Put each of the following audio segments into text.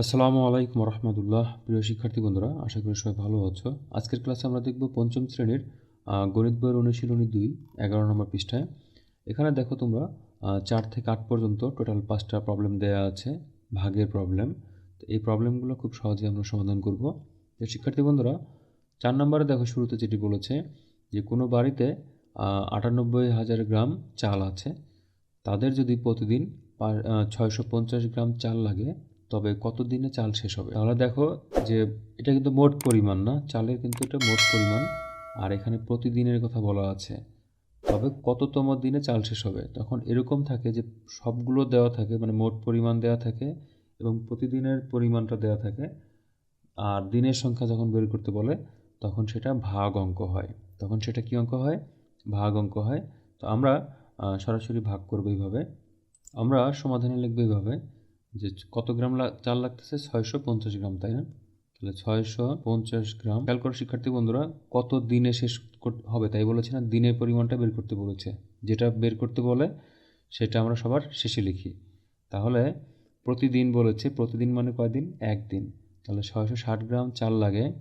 আসসালামু আলাইকুম রহমতুল্লাহ প্রিয় শিক্ষার্থী বন্ধুরা, আশা করি সবাই ভালো আছো। আজকের ক্লাসে আমরা দেখব পঞ্চম শ্রেণির গণিত বইয়ের অনুশীলনী দুই, এগারো নম্বর পৃষ্ঠায়। এখানে দেখো তোমরা চার থেকে আট পর্যন্ত টোটাল পাঁচটা প্রবলেম দেওয়া আছে, ভাগের প্রবলেম তো এই প্রবলেমগুলো খুব সহজে আমরা সমাধান করব। তো শিক্ষার্থী বন্ধুরা, চার নম্বরে দেখো শুরুতে যেটি বলেছে যে, কোনো বাড়িতে আটানব্বই হাজার গ্রাম চাল আছে। তাদের যদি প্রতিদিন ছয়শো পঞ্চাশ গ্রাম চাল লাগে তবে কত দিনে চাল শেষ হবে? তাহলে দেখো যে এটা কিন্তু মোট পরিমাণ না, চালের কিন্তু এটা মোট পরিমাণ। আর এখানে প্রতিদিনের কথা বলা আছে। তবে কততম দিনে চাল শেষ হবে? তখন এরকম থাকে যে সবগুলো দেওয়া থাকে মানে মোট পরিমাণ দেওয়া থাকে এবং প্রতিদিনের পরিমাণটা দেওয়া থাকে। আর দিনের সংখ্যা যখন বের করতে বলে, তখন সেটা ভাগ অঙ্ক হয়। তখন সেটা কি অঙ্ক হয়? ভাগ অঙ্ক হয়। তো আমরা সরাসরি ভাগ করব এইভাবে। আমরা সমাধানে লিখব এইভাবে। যে কত গ্রাম চাল লাগতেছে? ছয়শো পঞ্চাশ গ্রাম, তাই না? তাহলে ছয়শো পঞ্চাশ গ্রাম। খেয়াল করো, শিক্ষার্থী বন্ধুরা, কত দিনে শেষ হবে? তাই বলেছে না, দিনের পরিমাণটা বের করতে বলেছে। যেটা বের করতে বলে, সেটা আমরা সবার শেষে লিখি। তাহলে প্রতিদিন বলেছে, প্রতিদিন মানে কয়দিন? একদিন। তাহলে ছয়শো ষাট গ্রাম চাল লাগে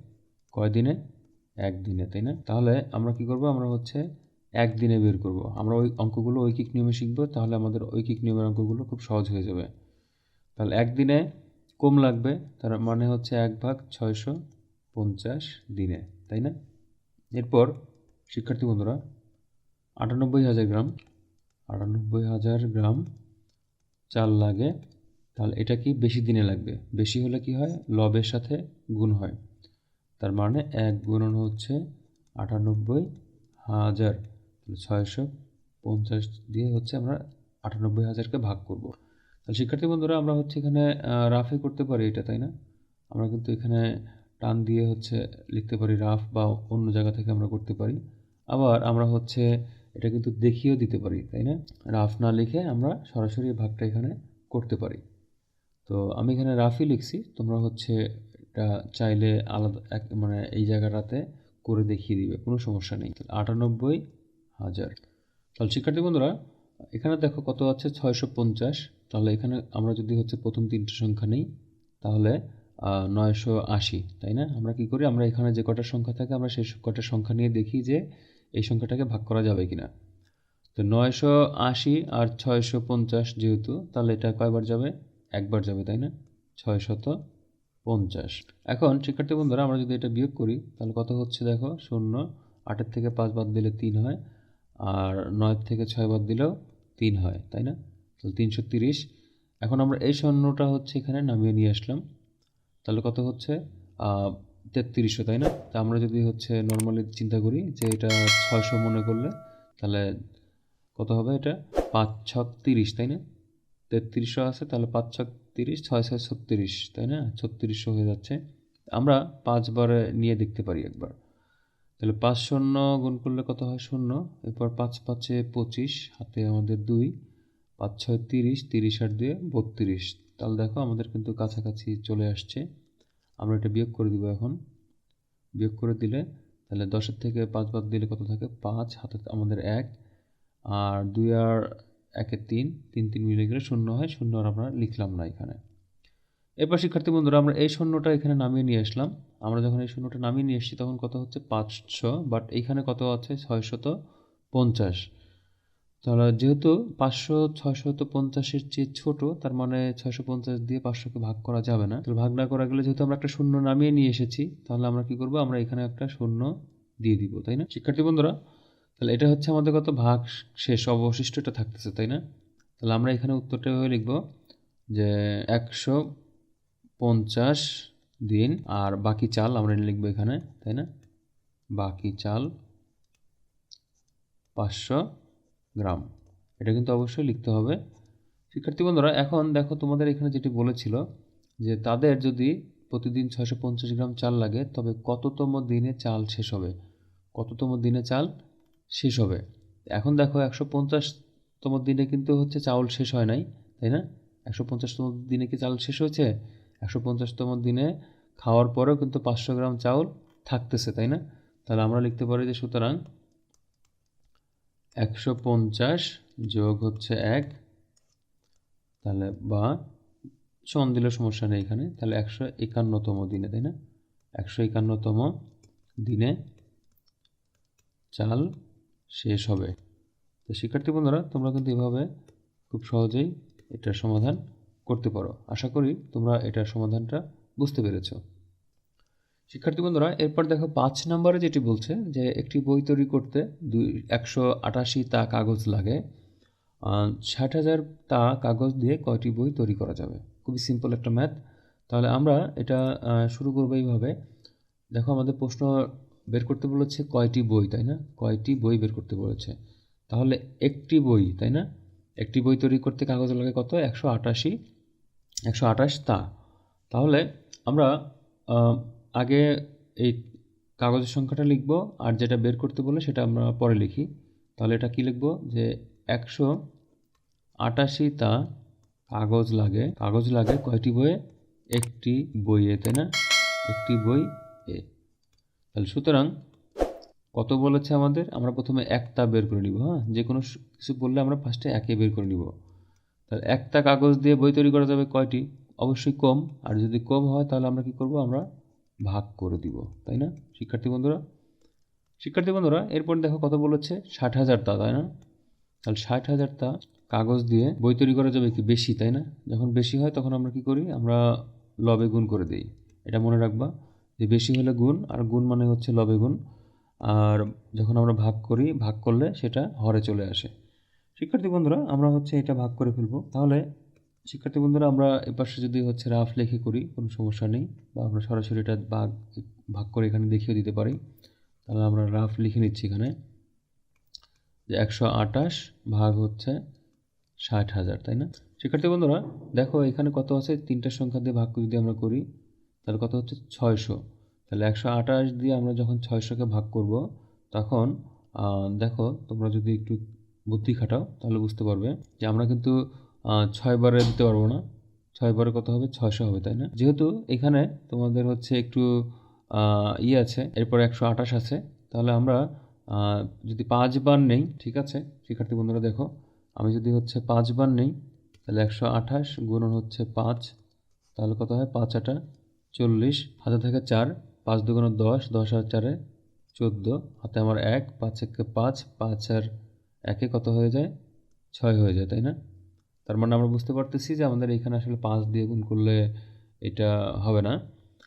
কয়দিনে? একদিনে, তাই না? তাহলে আমরা কি করব? আমরা হচ্ছে একদিনে বের করব। আমরা ওই অঙ্কগুলো ঐকিক নিয়মে শিখব, তাহলে আমাদের ঐকিক নিয়মের অঙ্কগুলো খুব সহজ হয়ে যাবে। তাহলে একদিনে কম লাগবে, তার মানে হচ্ছে এক ভাগ ছয়শো পঞ্চাশ দিনে, তাই না? এরপর, শিক্ষার্থী বন্ধুরা, আটানব্বই হাজার গ্রাম, আটানব্বই হাজার গ্রাম চাল লাগে, তাহলে এটা কি বেশি দিনে লাগবে? বেশি হলে কি হয়? লবের সাথে গুণ হয়। তার মানে এক গুণন হচ্ছে আটানব্বই হাজার ছয়শো পঞ্চাশ দিয়ে হচ্ছে আমরা আটানব্বই হাজারকে ভাগ করব। তাহলে শিক্ষার্থী বন্ধুরা, আমরা হচ্ছে এখানে রাফে করতে পারি এটা, তাই না? আমরা কিন্তু এখানে টান দিয়ে হচ্ছে লিখতে পারি রাফ বা অন্য জায়গা থেকে আমরা করতে পারি। আবার আমরা হচ্ছে এটা কিন্তু দেখিয়েও দিতে পারি, তাই না? রাফ না লিখে আমরা সরাসরি ভাগটা এখানে করতে পারি। তো আমি এখানে রাফই লিখছি, তোমরা হচ্ছে এটা চাইলে আলাদা এক মানে এই জায়গাটাতে করে দেখিয়ে দিবে, কোনো সমস্যা নেই। আটানব্বই হাজার। তাহলে শিক্ষার্থী বন্ধুরা, এখানে দেখো কত আছে? ছয়শো পঞ্চাশ। তাহলে এখানে আমরা যদি হচ্ছে প্রথম তিনটে সংখ্যা নেই, তাহলে নয়শো আশি, তাই না? আমরা কি করি? আমরা এখানে যে কটা সংখ্যা থাকে, আমরা সেই কটা সংখ্যা নিয়ে দেখি যে এই সংখ্যাটাকে ভাগ করা যাবে কি না তো নয়শো আশি আর ছয়শো পঞ্চাশ যেহেতু, তাহলে এটা কয়বার যাবে? একবার যাবে, তাই না? ছয়শত পঞ্চাশ। এখন, শিক্ষার্থী বন্ধুরা, আমরা যদি এটা বিয়োগ করি, তাহলে কত হচ্ছে দেখো? শূন্য, আটের থেকে পাঁচ বাদ দিলে তিন হয়, আর নয়ের থেকে ছয় বাদ দিলেও তিন হয়, তাই না? তাহলে তিনশো তিরিশ। এখন আমরা এই শূন্যটা হচ্ছে এখানে নামিয়ে নিয়ে আসলাম। তাহলে কত হচ্ছে? তেত্রিশশো, তাই না? তা আমরা যদি হচ্ছে নর্মালি চিন্তা করি যে এটা ছয়শো মনে করলে, তাহলে কত হবে এটা? পাঁচ ছক তিরিশ, তাই না? তেত্রিশশো আছে, তাহলে পাঁচ ছক তিরিশ ছয় ছয় ছত্রিশ, তাই না? ছত্রিশশো হয়ে যাচ্ছে। আমরা পাঁচবারে নিয়ে দেখতে পারি একবার। তাহলে পাঁচ শূন্য গুণ করলে কত হয় শূন্য? এরপর পাঁচ পাঁচে পঁচিশ, হাতে আমাদের দুই। পাঁচ, ছয়, তিরিশ তিরিশ আর দুয়ে বত্রিশ। তাহলে দেখো আমাদের কিন্তু কাছাকাছি চলে আসছে। আমরা এটা বিয়োগ করে দিব এখন। বিয়োগ করে দিলে তাহলে দশের থেকে পাঁচ বাদ দিলে কত থাকে? পাঁচ, হাতে আমাদের এক। আর দুই আর একে তিন তিন তিন মিলে গেলে শূন্য হয়। শূন্য আর আমরা লিখলাম না এখানে। এরপর শিক্ষার্থী বন্ধুরা, আমরা এই শূন্যটা এখানে নামিয়ে নিয়ে আসলাম। আমরা যখন এই শূন্যটা নামিয়ে নিয়ে এসেছি তখন কত হচ্ছে? পাঁচশো। বাট এইখানে কত আছে? ছয়শত পঞ্চাশ। তাহলে যেহেতু পাঁচশো ছয়শত পঞ্চাশের চেয়ে ছোট, তার মানে ছয়শো পঞ্চাশ দিয়ে পাঁচশোকে ভাগ করা যাবে না। তাহলে ভাগ না করা গেলে যেহেতু আমরা একটা শূন্য নামিয়ে নিয়ে এসেছি, তাহলে আমরা কি করব? আমরা এখানে একটা শূন্য দিয়ে দিব, তাই না? শিক্ষার্থী বন্ধুরা, তাহলে এটা হচ্ছে আমাদের কত? ভাগ শেষ অবশিষ্ট এটা থাকতেছে, তাই না? তাহলে আমরা এখানে উত্তরটা এভাবে লিখব যে একশো পঞ্চাশ দিন আর বাকি চাল আমরা লিখব এখানে, তাই না? বাকি চাল পাঁচশো গ্রাম। এটা কিন্তু অবশ্যই লিখতে হবে। শিক্ষার্থী বন্ধুরা, এখন দেখো তোমাদের এখানে যেটি বলেছিল যে তাদের যদি প্রতিদিন ছয়শো পঞ্চাশ গ্রাম চাল লাগে, তবে কততম দিনে চাল শেষ হবে? কততম দিনে চাল শেষ হবে? এখন দেখো একশো পঞ্চাশতম দিনে কিন্তু হচ্ছে চাউল শেষ হয় নাই, তাই না? একশো পঞ্চাশতম দিনে কি চাল শেষ হয়েছে? একশো পঞ্চাশতম দিনে খাওয়ার পরেও কিন্তু পাঁচশো গ্রাম চাউল থাকতেছে, তাই না? তাহলে আমরা লিখতে পারি যে সুতরাং একশো পঞ্চাশ যোগ হচ্ছে এক। তাহলে বা চন দিলে সমস্যা নেই এখানে। তাহলে একশো একান্নতম দিনে, তাই না? একশো একান্নতম দিনে চাল শেষ হবে। তো শিক্ষার্থী বন্ধুরা, তোমরা কিন্তু এভাবে খুব সহজেই এটার সমাধান করতে পারো। আশা করি তোমরা এটার সমাধানটা বুঝতে পেরেছ। শিক্ষার্থী বন্ধুরা, এরপর দেখো পাঁচ নম্বরে যেটি বলছে যে একটি বই তৈরি করতে দুই, একশো আটাশি তা কাগজ লাগে। ষাট হাজার তা কাগজ দিয়ে কয়টি বই তৈরি করা যাবে? খুবই সিম্পল একটা ম্যাথ তাহলে আমরা এটা শুরু করব এইভাবে। দেখো আমাদের প্রশ্ন বের করতে বলেছে কয়টি বই, তাই না? কয়টি বই বের করতে বলেছে? তাহলে একটি বই, তাই না? একটি বই তৈরি করতে কাগজ লাগে কত? একশো আটাশি, একশো আঠাশ তা। তাহলে আমরা আগে এই কাগজের সংখ্যাটা লিখব, আর যেটা বের করতে বলে সেটা আমরা পরে লিখি। তাহলে এটা কি লিখব? যে একশো আটাশিটা কাগজ লাগে। কাগজ লাগে কয়টি বইয়ে? একটি বইয়ে, তাই না? একটি বই এ। তাহলে সুতরাং কত বলেছে আমাদের? আমরা প্রথমে একটা বের করে নিব হ্যাঁ? যে কোনো কিছু বললে আমরা ফার্স্টে একে বের করে নিব। তাহলে একটা কাগজ দিয়ে বই তৈরি করা যাবে কয়টি? অবশ্যই কম। আর যদি কম হয় তাহলে আমরা কি করব? আমরা ভাগ করে দিব, তাই না? শিক্ষার্থী বন্ধুরা? শিক্ষার্থী বন্ধুরা, এরপর দেখো কত বলেছে? ষাট হাজার তা তাই না? তাহলে ষাট হাজার তা কাগজ দিয়ে বই তৈরি করা যাবে কি বেশি, তাই না? যখন বেশি হয় তখন আমরা কি করি? আমরা লবে গুণ করে দিই। এটা মনে রাখবা যে বেশি হলে গুণ, আর গুণ মানে হচ্ছে লবে গুণ। আর যখন আমরা ভাগ করি, ভাগ করলে সেটা হরে চলে আসে। শিক্ষার্থী বন্ধুরা, আমরা হচ্ছে এটা ভাগ করে ফেলব। তাহলে শিক্ষার্থী বন্ধুরা, আমরা এপাশে যদি হচ্ছে রাফ লেখে করি, কোনো সমস্যা নেই, বা আমরা সরাসরি এটা ভাগ ভাগ করে এখানে দেখিয়ে দিতে পারি। তাহলে আমরা রাফ লিখে নিচ্ছি এখানে যে একশো আটাশ ভাগ হচ্ছে ষাট হাজার, তাই না? শিক্ষার্থী বন্ধুরা, দেখো এখানে কত আছে? তিনটার সংখ্যা দিয়ে ভাগ যদি আমরা করি, তাহলে কত হচ্ছে? ছয়শো। তাহলে একশো আঠাশ দিয়ে আমরা যখন ছয়শোকে ভাগ করব, তখন দেখো তোমরা যদি একটু বুদ্ধি খাটাও, তাহলে বুঝতে পারবে যে আমরা কিন্তু আহ, ছয় বারে দিতে পারব না। ছয় বারে কত হবে ছয়শো হবে তাই না? যেহেতু এখানে তোমাদের হচ্ছে একটু আহ, ইয়ে আছে এরপর একশো আঠাশ আছে। তাহলে আমরা যদি পাঁচবার নেই ঠিক আছে? শিক্ষার্থী বন্ধুরা দেখো আমি যদি হচ্ছে পাঁচবার নেই তাহলে একশো আঠাশ গুণন হচ্ছে পাঁচ তাহলে কত হয়? পাঁচ আটা চল্লিশ। হাতে থাকে চার পাঁচ দুগুণ দশ দশ আর চারে চোদ্দ। হাতে আমার এক পাঁচ একে পাঁচ পাঁচ আর একে কত হয়ে যায়? ছয় হয়ে যায় তাই না? তার মানে আমরা বুঝতে পারতেছি যে আমাদের এখানে আসলে পাঁচ দিয়ে গুণ করলে এটা হবে না।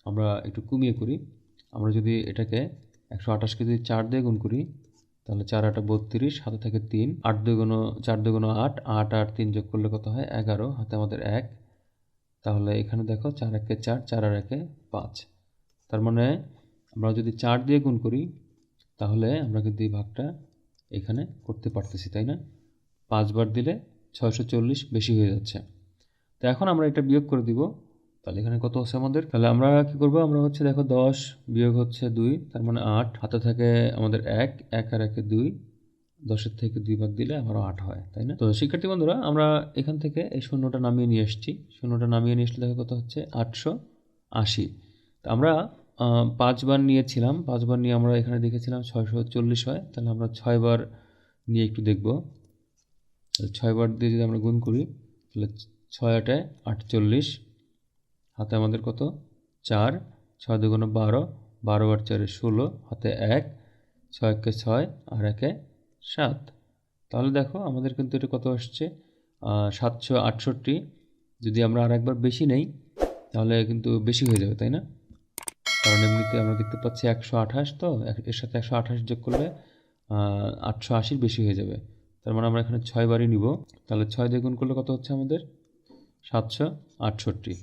আমরা একটু কমিয়ে করি। আমরা যদি এটাকে একশো আঠাশকে যদি চার দিয়ে গুণ করি, তাহলে চার আটা বত্রিশ হাতে থাকে তিন। আট দুগুণ চার দুগুণ আট আট আর তিন যোগ করলে কত হয়? এগারো, হাতে আমাদের এক। তাহলে এখানে দেখো চার একে চার চার আর একে পাঁচ। তার মানে আমরা যদি চার দিয়ে গুণ করি, তাহলে আমরা কিন্তু এই ভাগটা এখানে করতে পারতেছি, তাই না? পাঁচবার দিলে ছয়শো চল্লিশ বেশি হয়ে যাচ্ছে। তো এখন আমরা এটা বিয়োগ করে দিব। তাহলে এখানে কত হচ্ছে আমাদের? তাহলে আমরা কি করব? আমরা হচ্ছে দেখো দশ বিয়োগ হচ্ছে দুই, তার মানে আট। হাতে থাকে আমাদের এক এক আর একে দুই। দশের থেকে দুই ভাগ দিলে আমারও আট হয়, তাই না? তো শিক্ষার্থী বন্ধুরা, আমরা এখান থেকে এই শূন্যটা নামিয়ে নিয়ে এসেছি শূন্যটা নামিয়ে নিয়ে আসলে দেখো কত হচ্ছে? আটশো আশি। তো আমরা পাঁচবার নিয়েছিলাম। পাঁচবার নিয়ে আমরা এখানে দেখেছিলাম ছয়শো চল্লিশ হয়। তাহলে আমরা ছয়বার নিয়ে একটু দেখব। তাহলে ছয় বার দিয়ে যদি আমরা গুণ করি, তাহলে ছয় আটায় আটচল্লিশ। হাতে আমাদের কত? চার। ছয় দুগুণ বারো। বারো আর চারে ষোলো, হাতে এক। ছয় একে ছয় আর একে সাত। তাহলে দেখো আমাদের কিন্তু এটা কত আসছে? সাতশো আটষট্টি। যদি আমরা আর একবার বেশি নেই, তাহলে কিন্তু বেশি হয়ে যাবে, তাই না? কারণ এমনিতে আমরা দেখতে পাচ্ছি একশো আঠাশ, তো এর সাথে একশো আঠাশ যোগ করলে আটশো আশির বেশি হয়ে যাবে। তার মানে আমরা এখানে ছয় বারই নিব। তাহলে ছয় দিয়ে গুণ করলে কত হচ্ছে আমাদের? সাতশো আটষট্টি।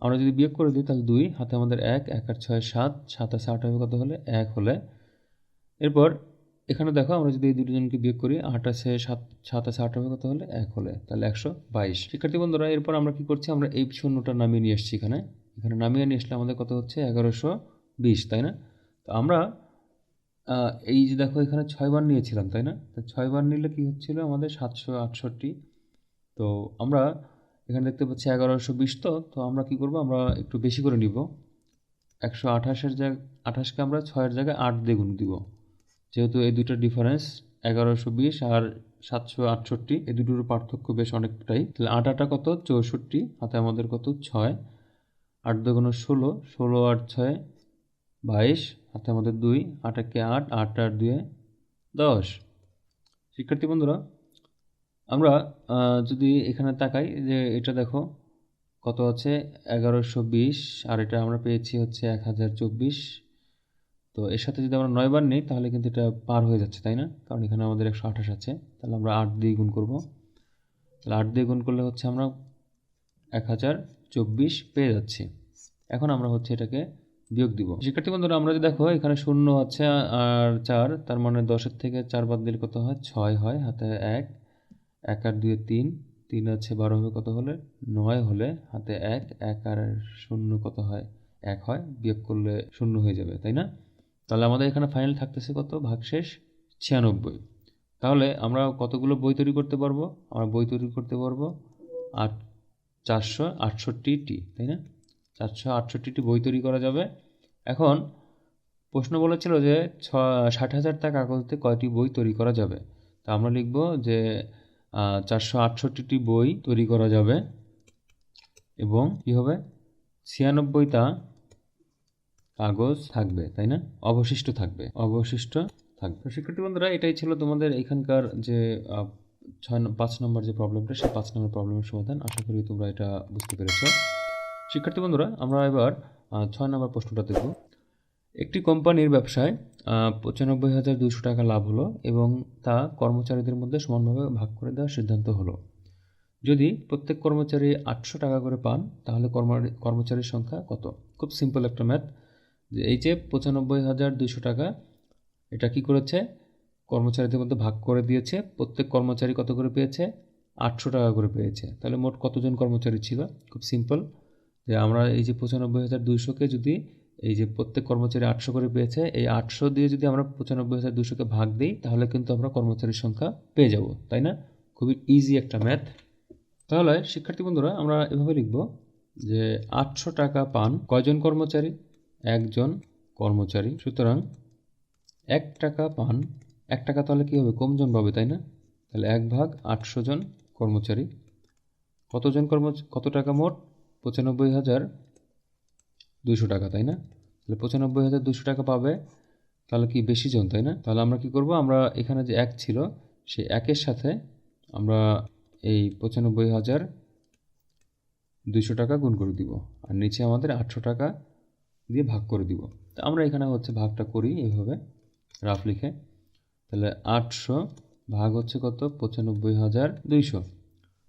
আমরা যদি বিয়োগ করে দিই, তাহলে দুই, হাতে আমাদের এক এক আর ছয় সাত সাত আছে আট হবে কত হলে? এক হলে। এরপর এখানে দেখো, আমরা যদি এই দুজনকে বিয়োগ করি, আট আছে, সাত সাত আছে, আট হবে কত হলে? এক হলে। তাহলে একশো বাইশ। শিক্ষার্থী বন্ধুরা, এরপর আমরা কি করছি? আমরা এই শূন্যটা নামিয়ে নিয়ে এসেছি এখানে। এখানে নামিয়ে নিয়ে আসলে আমাদের কত হচ্ছে? এগারোশো বিশ, তাই না? তো আমরা এই যে দেখো এখানে ছয়বার নিয়েছিলাম, তাই না? তো ছয়বার নিলে কি হচ্ছিল আমাদের সাতশো আটষট্টি। তো আমরা এখানে দেখতে পাচ্ছি এগারোশো বিশ তো তো আমরা কি করব? আমরা একটু বেশি করে নিব। একশো আঠাশের জায়গায় আঠাশকে আমরা ছয়ের জায়গায় আট দিয়ে গুণ দিব। যেহেতু এই দুইটার ডিফারেন্স এগারোশো বিশ আর সাতশো আটষট্টি, এই দুটোর পার্থক্য বেশ অনেকটাই। তাহলে আট আটা কত? চৌষট্টি, হাতে আমাদের কত? ছয়। আট দুগুণ ষোলো ষোলো আট ছয় বাইশ হাতে আমাদের দুই আট একে আট আট আট দুয়ে দশ। শিক্ষার্থী বন্ধুরা, আমরা যদি এখানে তাকাই যে এটা দেখো, কত আছে? এগারোশো বিশ, আর এটা আমরা পেয়েছি হচ্ছে এক হাজার চব্বিশ। তো এর সাথে যদি আমরা নয়বার নিই, তাহলে কিন্তু এটা পার হয়ে যাচ্ছে, তাই না? কারণ এখানে আমাদের একশো আঠাশ আছে, তাহলে আমরা আট দিয়ে গুণ করব। তাহলে আট দিয়ে গুণ করলে হচ্ছে আমরা এক হাজার চব্বিশ পেয়ে যাচ্ছি। এখন আমরা হচ্ছে এটাকে বিয়োগ দিব। শিক্ষার্থী বন্ধুরা, আমরা যদি দেখো, এখানে শূন্য আছে আর চার, তার মানে দশের থেকে চার বাদ দিলে কত হয়? ছয় হয়, হাতে এক এক আর দুয়ে তিন তিন আছে বারো হবে কত হলে? নয় হলে হাতে এক এক আর শূন্য কত হয়? এক হয়, বিয়োগ করলে শূন্য হয়ে যাবে, তাই না? তাহলে আমাদের এখানে ফাইনাল থাকতেছে কত? ভাগশেষ ছিয়ানব্বই। তাহলে আমরা কতগুলো বই তৈরি করতে পারব? আমরা বই তৈরি করতে পারব আট, চারশো আটষট্টিটি, তাই না? চারশো আটষট্টিটি বই তৈরি করা যাবে। এখন প্রশ্ন বলেছিল যে ছ, ষাট হাজার টাকা কাগজে কয়টি বই তৈরি করা যাবে? তা আমরা লিখব যে চারশো আটষট্টিটি বই তৈরি করা যাবে এবং কী হবে? ছিয়ানব্বইটা কাগজ থাকবে, তাই না? অবশিষ্ট থাকবে অবশিষ্ট থাকবে। শিক্ষার্থী বন্ধুরা, এটাই ছিল তোমাদের এখানকার যে ছয় পাঁচ নম্বর যে প্রবলেমটা সেই পাঁচ নম্বর প্রবলেমের সমাধান। আশা করি তোমরা এটা বুঝতে পেরেছ। শিক্ষার্থী বন্ধুরা, আমরা এবার ছয় নম্বর প্রশ্নটা দেখব একটি কোম্পানির ব্যবসায় পঁচানব্বই হাজার দুশো টাকা লাভ হলো এবং তা কর্মচারীদের মধ্যে সমানভাবে ভাগ করে দেওয়ার সিদ্ধান্ত হলো। যদি প্রত্যেক কর্মচারী আটশো টাকা করে পান, তাহলে কর্ম- কর্মচারীর সংখ্যা কত? খুব সিম্পল একটা ম্যাথ যে এই যে পঁচানব্বই হাজার দুশো টাকা, এটা কি করেছে? কর্মচারীদের মধ্যে ভাগ করে দিয়েছে। প্রত্যেক কর্মচারী কত করে পেয়েছে? আটশো টাকা করে পেয়েছে। তাহলে মোট কতজন কর্মচারী ছিল? খুব সিম্পল যে আমরা এই যে পঁচানব্বই হাজার দুইশোকে যদি এই যে প্রত্যেক কর্মচারী আটশো করে পেয়েছে, এই আটশো দিয়ে যদি আমরা পঁচানব্বই হাজার দুশোকে ভাগ দিই, তাহলে কিন্তু আমরা কর্মচারীর সংখ্যা পেয়ে যাব, তাই না? খুবই ইজি একটা ম্যাথ তাহলে শিক্ষার্থী বন্ধুরা, আমরা এভাবে লিখব যে আটশো টাকা পান কয়জন কর্মচারী? একজন কর্মচারী। সুতরাং এক টাকা পান, এক টাকা তাহলে কী হবে? কমজন পাবে, তাই না? তাহলে এক ভাগ আটশো জন কর্মচারী। কতজন কর্ম, কত টাকা মোট? পঁচানব্বই হাজার দুশো টাকা, তাই না? তাহলে পঁচানব্বই হাজার দুশো টাকা পাবে। তাহলে কি বেশি জন, তাই না? তাহলে আমরা কি করব? আমরা এখানে যে এক ছিল, সেই একের সাথে আমরা এই পঁচানব্বই হাজার দুশো টাকা গুণ করে দিব। আর নিচে আমাদের আটশো টাকা দিয়ে ভাগ করে দিব। তো আমরা এখানে হচ্ছে ভাগটা করি এইভাবে, রাফ লিখে। তাহলে আটশো ভাগ হচ্ছে কত? পঁচানব্বই হাজার দুইশো।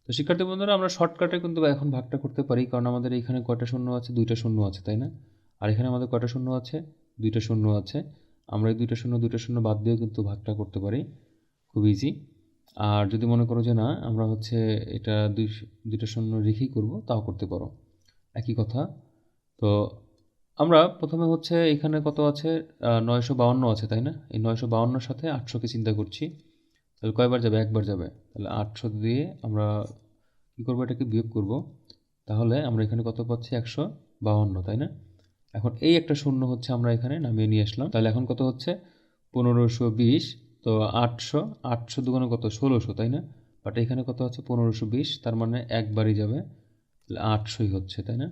তো শিক্ষার্থী বন্ধুরা, আমরা শর্টকাটে কিন্তু এখন ভাগটা করতে পারি, কারণ আমাদের এখানে কয়টা শূন্য আছে? দুইটা শূন্য আছে, তাই না? আর এখানে আমাদের কয়টা শূন্য আছে? দুইটা শূন্য আছে। আমরা এই দুইটা শূন্য দুইটা শূন্য বাদ দিয়েও কিন্তু ভাগটা করতে পারি। খুব ইজি আর যদি মনে করো যে না, আমরা হচ্ছে এটা দুই দুইটা শূন্য রেখেই করব, তাও করতে পারো। একই কথা। তো আমরা প্রথমে হচ্ছে এখানে কত আছে? নয়শো বাউন্ন আছে, তাই না? এই নয়শো বাউন্নর সাথে আটশোকে চিন্তা করছি। তাহলে কয়বার যাবে? একবার যাবে। তাহলে আটশো দিয়ে আমরা কী করব? এটাকে বিয়োগ করব। তাহলে আমরা এখানে কত পাচ্ছি? একশো বাউন্ন তাই না? এখন এই একটা শূন্য হচ্ছে আমরা এখানে নামিয়ে নিয়ে আসলাম। তাহলে এখন কত হচ্ছে? পনেরোশো বিশ। তো আটশো আটশো দুগুণে কত? ষোলোশো, তাই না? বাট এখানে কত হচ্ছে পনেরোশো বিশ। তার মানে একবারই যাবে। তাহলে আটশোই হচ্ছে, তাই না?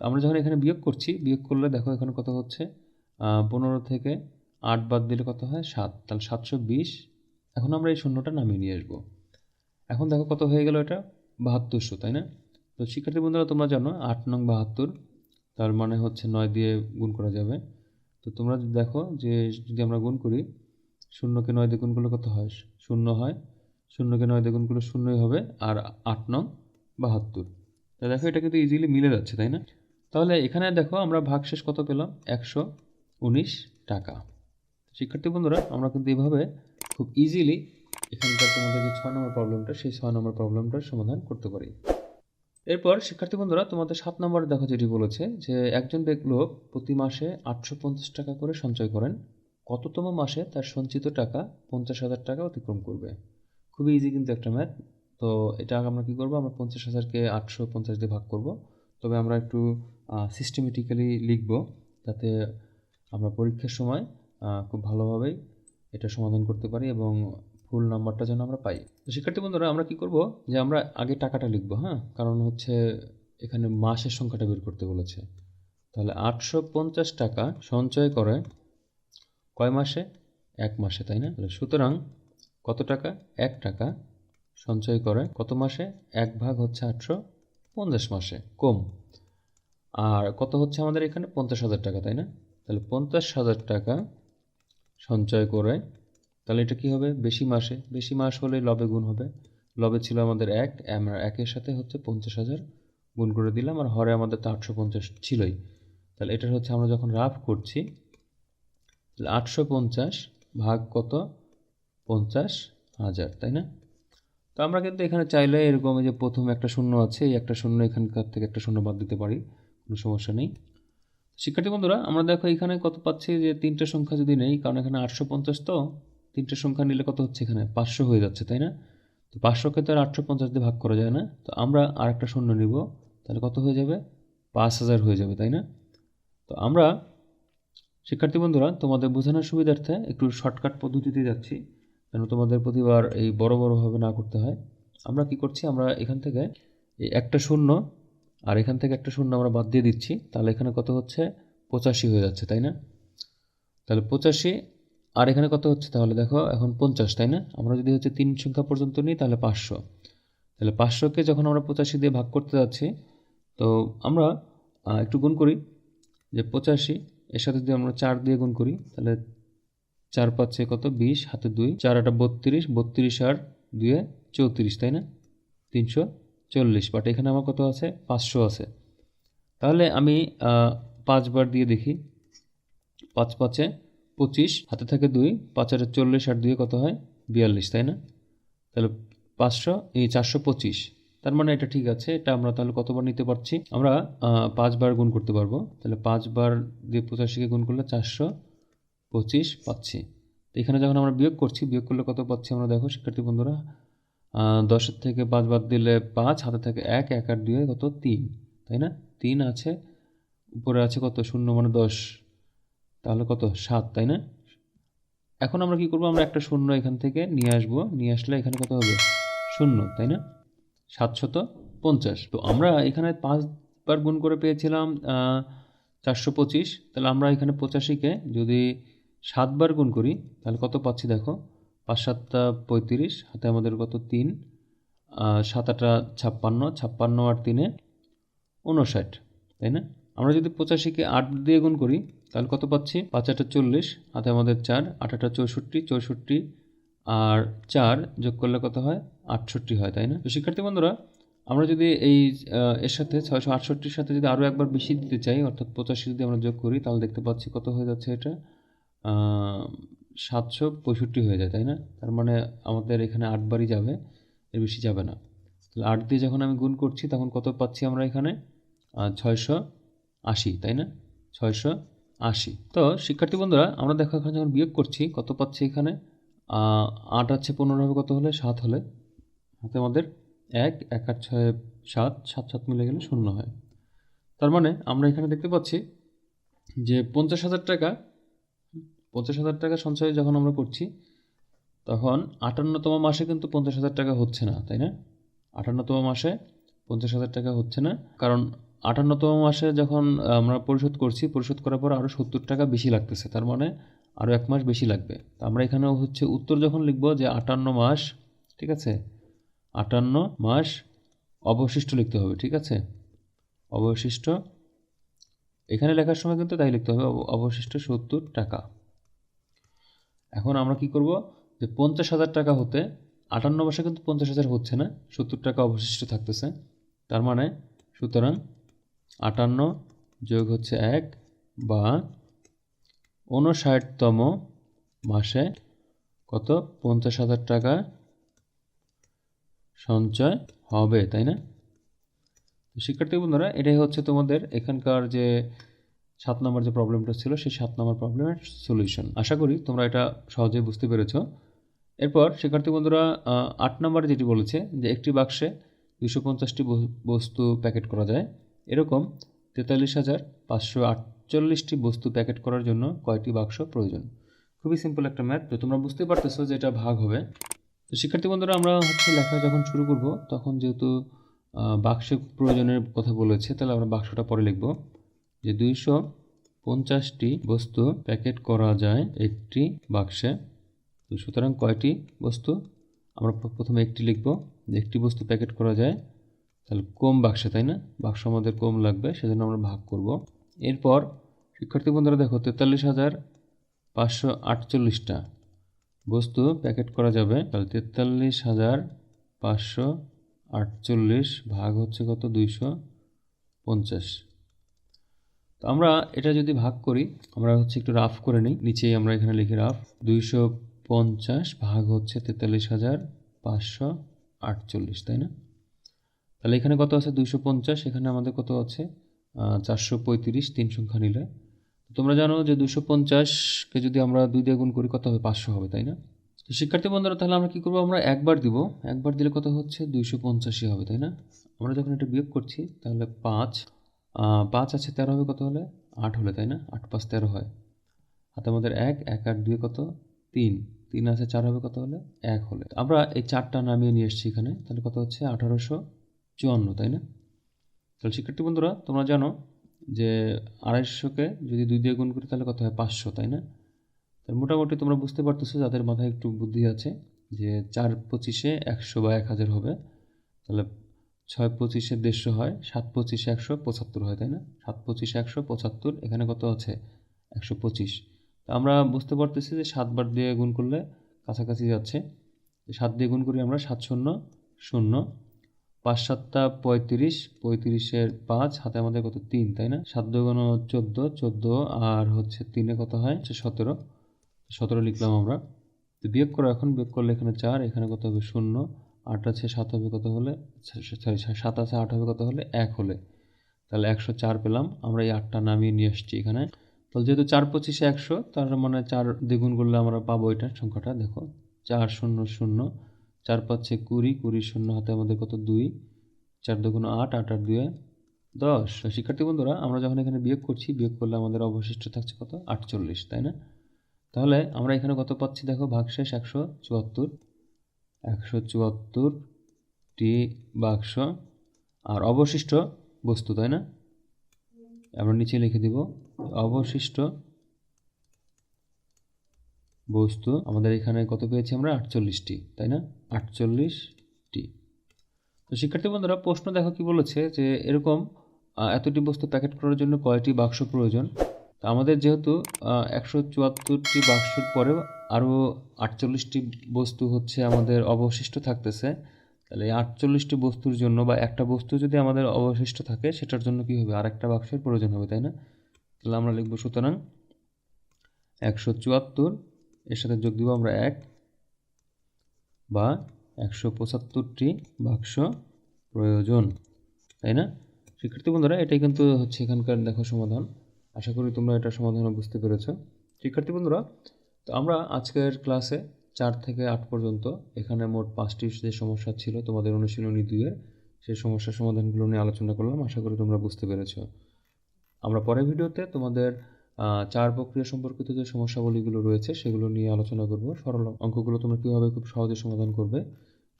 আমরা যখন এখানে বিয়োগ করছি, বিয়োগ করলে দেখো এখানে কত হচ্ছে? পনেরো থেকে আট বাদ দিলে কত হয়? সাত। তাহলে সাতশো বিশ এখন আমরা এই শূন্যটা নামিয়ে নিয়ে আসব। এখন দেখো কত হয়ে গেল এটা? বাহাত্তরশো, তাই না? তো শিক্ষার্থী বন্ধুরা, তোমরা জানো আট নং বাহাত্তর, তার মানে হচ্ছে নয় দিয়ে গুণ করা যাবে। তো তোমরা দেখো যে যদি আমরা গুণ করি, শূন্যকে নয় দিয়ে গুণ করলে কত হয়? শূন্য হয়। শূন্যকে নয় দিয়ে গুণ করলে শূন্যই হবে, আর আট নং বাহাত্তর। তা দেখো, এটা কিন্তু ইজিলি মিলে যাচ্ছে, তাই না? তাহলে এখানে দেখো আমরা ভাগশেষ কত পেলাম? একশো উনিশ টাকা। শিক্ষার্থী বন্ধুরা, আমরা কিন্তু এইভাবে খুব ইজিলি এখানকার তোমাদের যে ছয় নম্বর প্রবলেমটা সেই ছয় নম্বর প্রবলেমটার সমাধান করতে পারি। এরপর শিক্ষার্থী বন্ধুরা, তোমাদের সাত নম্বরে দেখো যেটি বলেছে যে, একজন লোক প্রতি মাসে আটশো পঞ্চাশ টাকা করে সঞ্চয় করেন। কততম মাসে তার সঞ্চিত টাকা পঞ্চাশ হাজার টাকা অতিক্রম করবে? খুবই ইজি কিন্তু একটা ম্যাথ তো এটা আমরা কী করব? আমরা পঞ্চাশ হাজারকে আটশো পঞ্চাশ দিয়ে ভাগ করব। তবে আমরা একটু সিস্টেমেটিক্যালি লিখব, যাতে আমরা পরীক্ষার সময় খুব ভালোভাবেই এটা সমাধান করতে পারি এবং ফুল নাম্বারটা যেন আমরা পাই। তো শিক্ষার্থী বন্ধুরা, আমরা কি করব? যে আমরা আগে টাকাটা লিখব হ্যাঁ? কারণ হচ্ছে এখানে মাসের সংখ্যাটা বের করতে বলেছে। তাহলে আটশো পঞ্চাশ টাকা সঞ্চয় করে কয় মাসে? এক মাসে, তাই না? সুতরাং কত টাকা? এক টাকা সঞ্চয় করে কত মাসে? এক ভাগ হচ্ছে আটশো পঞ্চাশ মাসে, কম। আর কত হচ্ছে আমাদের এখানে? পঞ্চাশ হাজার টাকা, তাই না? তাহলে পঞ্চাশ হাজার টাকা সঞ্চয় করে, তাহলে এটা কি হবে? বেশি মাসে, বেশি মাস হলে লবে গুণ হবে। লবে ছিল আমাদের এক, আমরা একের সাথে হচ্ছে পঞ্চাশ হাজার গুণ করে দিলাম, আর হরে আমাদের তো আটশো পঞ্চাশ ছিলই। তাহলে এটার হচ্ছে আমরা যখন রাফ করছি, তাহলে আটশো পঞ্চাশ ভাগ কত? পঞ্চাশ হাজার, তাই না? তো আমরা কিন্তু এখানে চাইলে এরকম যে প্রথম একটা শূন্য আছে, এই একটা শূন্য এখানকার থেকে একটা শূন্য বাদ দিতে পারি, কোনো সমস্যা নেই। শিক্ষার্থী বন্ধুরা, আমরা দেখো এখানে কত পাচ্ছি যে তিনটে সংখ্যা যদি নেই, কারণ এখানে আটশো পঞ্চাশ, তো তিনটে সংখ্যা নিলে কত হচ্ছে এখানে? পাঁচশো হয়ে যাচ্ছে, তাই না? তো পাঁচশোকে তো আর আটশো পঞ্চাশ দিয়ে ভাগ করা যায় না। তো আমরা আর একটা শূন্য নিব, তাহলে কত হয়ে যাবে? পাঁচ হাজার হয়ে যাবে, তাই না? তো আমরা, শিক্ষার্থী বন্ধুরা, তোমাদের বোঝানোর সুবিধার্থে একটু শর্টকাট পদ্ধতিতে যাচ্ছি, যেন তোমাদের প্রতিবার এই বড় বড়োভাবে না করতে হয়। আমরা কি করছি, আমরা এখান থেকে এই একটা শূন্য আর এখান থেকে একটা শূন্য আমরা বাদ দিয়ে দিচ্ছি। তাহলে এখানে কত হচ্ছে? পঁচাশি হয়ে যাচ্ছে, তাই না? তাহলে পঁচাশি, আর এখানে কত হচ্ছে? তাহলে দেখো, এখন পঞ্চাশ, তাই না? আমরা যদি হচ্ছে তিন সংখ্যা পর্যন্ত নিই, তাহলে পাঁচশো। তাহলে পাঁচশোকে যখন আমরা পঁচাশি দিয়ে ভাগ করতে যাচ্ছি, তো আমরা একটু গুণ করি। যে পঁচাশি, এর সাথে যদি আমরা চার দিয়ে গুণ করি, তাহলে চার পাঁচে কত? বিশ, হাতে দুই। চার আটা বত্রিশ বত্রিশ আর দুয়ে চৌত্রিশ, তাই না? তিনশো। চল্লিশ বাট এখানে আমার কত আছে? পাঁচশো আছে। তাহলে আমি পাঁচবার দিয়ে দেখি। পাঁচ পাঁচে পঁচিশ, হাতে থাকে দুই পাঁচ আটে চল্লিশ আর দুয়ে কত হয়? বিয়াল্লিশ, তাই না? তাহলে পাঁচশো, এই চারশো পঁচিশ। তার মানে এটা ঠিক আছে, এটা আমরা তাহলে কতবার নিতে পারছি? আমরা পাঁচবার গুণ করতে পারব। তাহলে পাঁচবার দিয়ে পঁচাশিকে গুণ করলে চারশো পঁচিশ পাচ্ছি। তো এখানে যখন আমরা বিয়োগ করছি, বিয়োগ করলে কত পাচ্ছি আমরা? দেখো, শিক্ষার্থী বন্ধুরা দশের থেকে পাঁচ বাদ দিলে পাঁচ হাতে থাকে এক এক আর দুয়ে কত? তিন, তাই না? তিন আছে, উপরে আছে কত? শূন্য মানে দশ। তাহলে কত? সাত, তাই না? এখন আমরা কি করব? আমরা একটা শূন্য এখান থেকে নিয়ে আসব। নিয়ে আসলে এখানে কত হবে? শূন্য, তাই না? সাতশত পঞ্চাশ। তো আমরা এখানে পাঁচবার গুণ করে পেয়েছিলাম চারশো পঁচিশ। তাহলে আমরা এখানে পঁচাশিকে যদি সাতবার গুণ করি, তাহলে কত পাচ্ছি দেখো? পাঁচ সাতটা পঁয়ত্রিশ, হাতে আমাদের কত? তিন। সাত আটটা ছাপ্পান্ন ছাপ্পান্ন আর তিনে উনষাট তাই না? আমরা যদি পঁচাশিকে আট দিয়ে গুণ করি, তাহলে কত পাচ্ছি? পাঁচ আটা চল্লিশ, হাতে আমাদের চার, আট আটা চৌষট্টি চৌষট্টি আর চার যোগ করলে কত হয়? আটষট্টি হয়, তাই না? তো শিক্ষার্থী বন্ধুরা, আমরা যদি এই এর সাথে ছয়শো আটষট্টির সাথে যদি আরও একবার বেশি দিতে চাই, অর্থাৎ পঁচাশি যদি আমরা যোগ করি, তাহলে দেখতে পাচ্ছি কত হয়ে যাচ্ছে এটা? সাতশো পঁয়ষট্টি হয়ে যায়, তাই না? তার মানে আমাদের এখানে আটবারই যাবে, এর বেশি যাবে না। তাহলে আট দিয়ে যখন আমি গুণ করছি, তখন কত পাচ্ছি আমরা এখানে? ছয়শো আশি, তাই না? ছয়শো আশি। তো শিক্ষার্থী বন্ধুরা, আমরা দেখো এখানে যখন বিয়োগ করছি, কত পাচ্ছি এখানে? আট আছে পনেরো হবে, কত হলে? সাত হলে। হাতে আমাদের এক এক আট ছয় সাত সাত সাত মিলে গেলে শূন্য হয়। তার মানে আমরা এখানে দেখতে পাচ্ছি যে পঞ্চাশ হাজার টাকা পঞ্চাশ হাজার টাকা সঞ্চয় যখন আমরা করছি, তখন আটান্নতম মাসে কিন্তু পঞ্চাশ হাজার টাকা হচ্ছে না, তাই না? আটান্নতম মাসে পঞ্চাশ হাজার টাকা হচ্ছে না, কারণ আটান্নতম মাসে যখন আমরা পরিশোধ করছি, পরিশোধ করার পর আরও সত্তর টাকা বেশি লাগতেছে, তার মানে আরও এক মাস বেশি লাগবে। তো আমরা এখানেও হচ্ছে উত্তর যখন লিখব যে আটান্ন মাস, ঠিক আছে? আটান্ন মাস অবশিষ্ট লিখতে হবে, ঠিক আছে? অবশিষ্ট, এখানে লেখার সময় কিন্তু তাই লিখতে হবে, অবশিষ্ট সত্তর টাকা। এখন আমরা কি করব? যে পঞ্চাশ হাজার টাকা হতে আটান্ন মাসে কিন্তু পঞ্চাশ হাজার হচ্ছে না, সত্তর টাকা অবশিষ্ট থাকতেছে। তার মানে সুতরাং আটান্ন যোগ হচ্ছে এক বা উনষাটতম মাসে কত? পঞ্চাশ হাজার টাকা সঞ্চয় হবে, তাই না? শিক্ষার্থী বন্ধুরা, এটাই হচ্ছে তোমাদের এখানকার যে সাত নম্বর যে প্রবলেমটা ছিল সেই সাত নম্বর প্রবলেমের সলিউশন আশা করি তোমরা এটা সহজেই বুঝতে পেরেছ। এরপর শিক্ষার্থী বন্ধুরা আট নম্বরে যেটি বলেছে যে একটি বাক্সে দুশো পঞ্চাশটি বস্তু প্যাকেট করা যায়। এরকম তেতাল্লিশ হাজার পাঁচশো আটচল্লিশটি বস্তু প্যাকেট করার জন্য কয়টি বাক্স প্রয়োজন? খুবই সিম্পল একটা ম্যাথ তো তোমরা বুঝতে পারতেছো যে এটা ভাগ হবে। তো শিক্ষার্থী বন্ধুরা আমরা হচ্ছে লেখা যখন শুরু করব তখন যেহেতু আহ, বাক্সের প্রয়োজনের কথা বলেছে তাহলে আমরা বাক্সটা পরে লিখব। যে দুইশো পঞ্চাশটি বস্তু প্যাকেট করা যায় একটি বাক্সে সুতরাং কয়টি বস্তু? আমরা প্রথমে একটি লিখব। যে একটি বস্তু প্যাকেট করা যায়, তাহলে কম বাক্সে, তাই না? বাক্স আমাদের কম লাগবে, সেজন্য আমরা ভাগ করব। এরপর, শিক্ষার্থী বন্ধুরা দেখো, তেতাল্লিশ হাজার পাঁচশো আটচল্লিশটা বস্তু প্যাকেট করা যাবে। তাহলে তেতাল্লিশ হাজার পাঁচশো আটচল্লিশ ভাগ হচ্ছে কত? দুইশো পঞ্চাশ। তো আমরা এটা যদি ভাগ করি, আমরা হচ্ছে একটু রাফ করে নিই। নিচেই আমরা এখানে লিখি রাফ। দুইশো পঞ্চাশ ভাগ হচ্ছে তেতাল্লিশ হাজার পাঁচশো আটচল্লিশ, তাই না? তাহলে এখানে কত আছে? দুইশো পঞ্চাশ, এখানে আমাদের কত আছে? চারশো পঁয়ত্রিশ, তিন সংখ্যা নিলে। তোমরা জানো যে দুশো পঞ্চাশকে যদি আমরা দুই দিয়ে গুণ করি, কত হবে? পাঁচশো হবে, তাই না? তো শিক্ষার্থী বন্ধুরা, তাহলে আমরা কী করব? আমরা একবার দিব। একবার দিলে কত হচ্ছে? দুইশো পঞ্চাশই হবে, তাই না? আমরা যখন এটা বিয়োগ করছি, তাহলে পাঁচ পাঁচ আছে তেরো হবে কত হলে? আট হলে, তাই না? আট পাঁচ তেরো হয়। হাতে আমাদের এক এক আট দুই কত? তিন। তিন আছে চার হবে কত হলে? এক হলে। আমরা এই চারটা নামিয়ে নিয়ে এসেছি এখানে। তাহলে কত হচ্ছে? আঠারোশো চুয়ান্ন, তাই না? তাহলে শিক্ষার্থী বন্ধুরা, তোমরা জানো যে আড়াইশোকে যদি দুই দিয়ে গুণ করি, তাহলে কত হয়? পাঁচশো, তাই না? তাহলে মোটামুটি তোমরা বুঝতে পারতেছো যাদের মাথায় একটু বুদ্ধি আছে যে চার পঁচিশে একশো বা এক হাজার হবে। তাহলে ছয় পঁচিশে দেড়শো হয়, সাত পঁচিশে একশো পঁচাত্তর হয়, তাই না? সাত পঁচিশে একশো পঁচাত্তর, এখানে কত আছে? একশো পঁচিশ। তো আমরা বুঝতে পারতেছি যে সাতবার দিয়ে গুণ করলে কাছাকাছি যাচ্ছে। সাত দিয়ে গুণ করি আমরা সাত শূন্য শূন্য। পাঁচ সাতটা পঁয়ত্রিশ, পঁয়ত্রিশের পাঁচ, হাতে আমাদের কত? তিন, তাই না? সাত দুগুণ চোদ্দ চোদ্দ আর হচ্ছে তিনে কত হয়? হচ্ছে সতেরো। সতেরো লিখলাম আমরা। তো বিয়োগ করো এখন, বিয়োগ করলে এখানে চার, এখানে কত হবে? শূন্য। আট আছে সাত হবে কত হলে? সরি সাত আছে আট হবে কত হলে? এক হলে। তাহলে একশো চার পেলাম। আমরা এই আটটা নামিয়ে নিয়ে এসেছি এখানে। তাহলে যেহেতু চার পঁচিশে একশো, তার মানে চার দ্বিগুণ করলে আমরা পাবো এটা সংখ্যাটা। দেখো, চার শূন্য শূন্য, চার পাঁচে কুড়ি কুড়ি শূন্য হাতে আমাদের কত? দুই। চার দুগুণ আট আট আর দুয়ে দশ। শিক্ষার্থী বন্ধুরা, আমরা যখন এখানে বিয়োগ করছি, বিয়োগ করলে আমাদের অবশিষ্ট থাকছে কত? আটচল্লিশ, তাই না? তাহলে আমরা এখানে কত পাচ্ছি? দেখো, ভাগশেষ একশো চুয়াত্তর। একশো চুয়াত্তরটি বাক্স আর অবশিষ্ট বস্তু, তাই না? আমরা নিচে লিখে দিব, অবশিষ্ট বস্তু, আমাদের এখানে কত পেয়েছি আমরা? আটচল্লিশটি, তাই না? আটচল্লিশটি। তো শিক্ষার্থী বন্ধুরা, প্রশ্ন দেখো কি বলেছে যে এরকম এতটি বস্তু প্যাকেট করার জন্য কয়টি বাক্স প্রয়োজন? তো আমাদের যেহেতু একশো চুয়াত্তরটি বাক্সের পরেও আরও আটচল্লিশটি বস্তু হচ্ছে আমাদের অবশিষ্ট থাকতেছে। তাহলে আটচল্লিশটি বস্তুর জন্য বা একটা বস্তু যদি আমাদের অবশিষ্ট থাকে, সেটার জন্য কি হবে? আর একটা বাক্সের প্রয়োজন হবে, তাই না? তাহলে আমরা লিখব, সুতরাং একশো চুয়াত্তর, এর সাথে যোগ দিব আমরা এক বা একশো পঁচাত্তরটি বাক্স প্রয়োজন, তাই না? শিক্ষার্থী বন্ধুরা, এটাই কিন্তু হচ্ছে এখানকার দেখো সমাধান। আশা করি তোমরা এটা সমাধান বুঝতে পেরেছ। শিক্ষার্থী বন্ধুরা তো আমরা আজকের ক্লাসে চার থেকে আট পর্যন্ত এখানে মোট পাঁচটি যে সমস্যা ছিল তোমাদের অনুশীলনী দুইয়ের সেই সমস্যার সমাধানগুলো নিয়ে আলোচনা করলাম। আশা করি তোমরা বুঝতে পেরেছ। আমরা পরের ভিডিওতে তোমাদের চার প্রক্রিয়া সম্পর্কিত যে সমস্যাবলীগুলো রয়েছে সেগুলো নিয়ে আলোচনা করব। সরল অঙ্কগুলো তোমরা কীভাবে খুব সহজে সমাধান করবে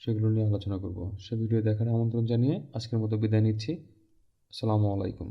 সেগুলো নিয়ে আলোচনা করব। সে ভিডিও দেখার আমন্ত্রণ জানিয়ে আজকের মতো বিদায় নিচ্ছি। আসসালামু আলাইকুম।